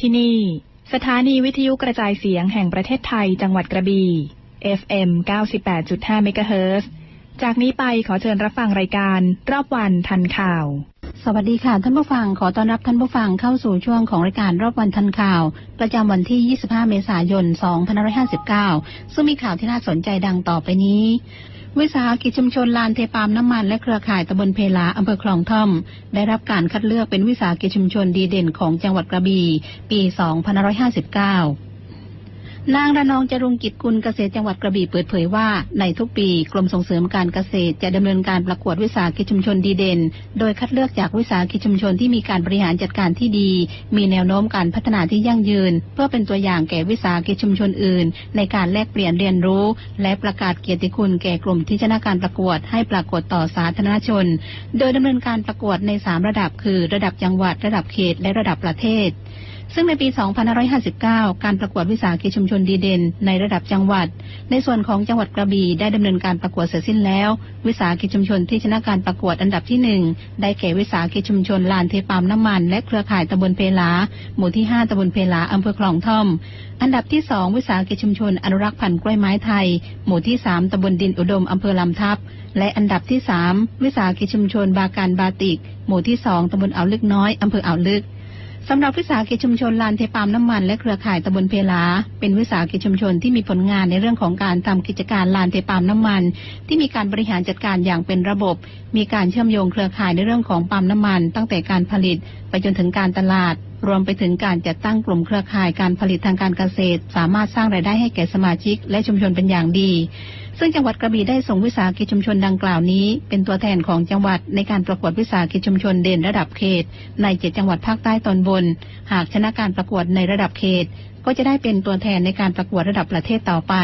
ที่นี่ สถานีวิทยุกระจายเสียงแห่งประเทศไทยจังหวัดกระบี่ FM 98.5 เมกะเฮิรตซ์จากนี้ไปขอเชิญรับฟังรายการรอบวันทันข่าว วัสดีค่ะ ท่านผู้ฟังขอต้อนรับท่านผู้ฟังเข้าสู่ช่วงของรายการรอบวันทันข่าว ประจำวันที่ 25 เมษายน 2559 ซึ่งมีข่าวที่น่าสนใจดังต่อไปนี้วิสาหกิจชุมชนลานเทปาล์มน้ำมันและเครือข่ายตำบลเพลาอำเภอคลองท่อม ได้รับการคัดเลือกเป็นวิสาหกิจชุมชนดีเด่นของจังหวัดกระบี่ปี 2559 นางระนองจรุงกิจกุลเกษตรจังหวัดกระบี่เปิดเผยว่า ในทุกปีกรมส่งเสริมการเกษตรจะดำเนินการประกวดวิสาหกิจชุมชนดีเด่น โดยคัดเลือกจากวิสาหกิจชุมชนที่มีการบริหารจัดการที่ดี มีแนวโน้มการพัฒนาที่ยั่งยืน เพื่อเป็นตัวอย่างแก่วิสาหกิจชุมชนอื่น ในการแลกเปลี่ยนเรียนรู้ และประกาศเกียรติคุณแก่กลุ่มที่ชนะการประกวดให้ปรากฏต่อสาธารณชน โดยดำเนินการประกวดใน 3 ระดับคือ ระดับจังหวัด ระดับเขต และระดับประเทศ ซึ่งในปี 2559 การประกวดวิสาหกิจชุมชนดีเด่น ในระดับจังหวัด ในส่วนของจังหวัดกระบี่ได้ดำเนินการประกวดเสร็จสิ้นแล้ว วิสาหกิจชุมชนที่ชนะการประกวดอันดับที่หนึ่งได้แก่วิสาหกิจชุมชนลานเทปามน้ำมัน และเครือข่ายตำบลเพลา หมู่ที่ 5ตำบลเพลาอำเภอคลองท่อม อันดับที่สองวิสาหกิจชุมชนอนุรักษ์พันธุ์กล้วยไม้ไทย หมู่ที่สามตำบลดินอุดมอำเภอลำทับและอันดับที่สามวิสาหกิจชุมชนบาการบาติก หมู่ที่สองตำบลอ่าวลึกน้อยอำเภออ่าวลึก สำหรับวิสาหกิจชุมชนลานเทปาล์มน้ำมันและเครือข่ายตำบลเพลา เป็นวิสาหกิจชุมชนที่มีผลงานในเรื่องของการทำกิจการลานเทปาล์มน้ำมัน ที่มีการบริหารจัดการอย่างเป็นระบบ มีการเชื่อมโยงเครือข่ายในเรื่องของปาล์มน้ำมัน ตั้งแต่การผลิตไปจนถึงการตลาด รวมไปถึงการจัดตั้งกลุ่มเครือข่ายการผลิตทางการเกษตร สามารถสร้างรายได้ให้แก่สมาชิก และชุมชนเป็นอย่างดี ซึ่งจังหวัดกระบี่ได้ส่งวิสาหกิจชุมชนดังกล่าวนี้ เป็นตัวแทนของจังหวัดในการประกวดวิสาหกิจชุมชนเด่นระดับเขต ในเจ็ดจังหวัดภาคใต้ตอนบน หากชนะการประกวดในระดับเขต ก็จะได้เป็นตัวแทนในการประกวดระดับประเทศต่อไป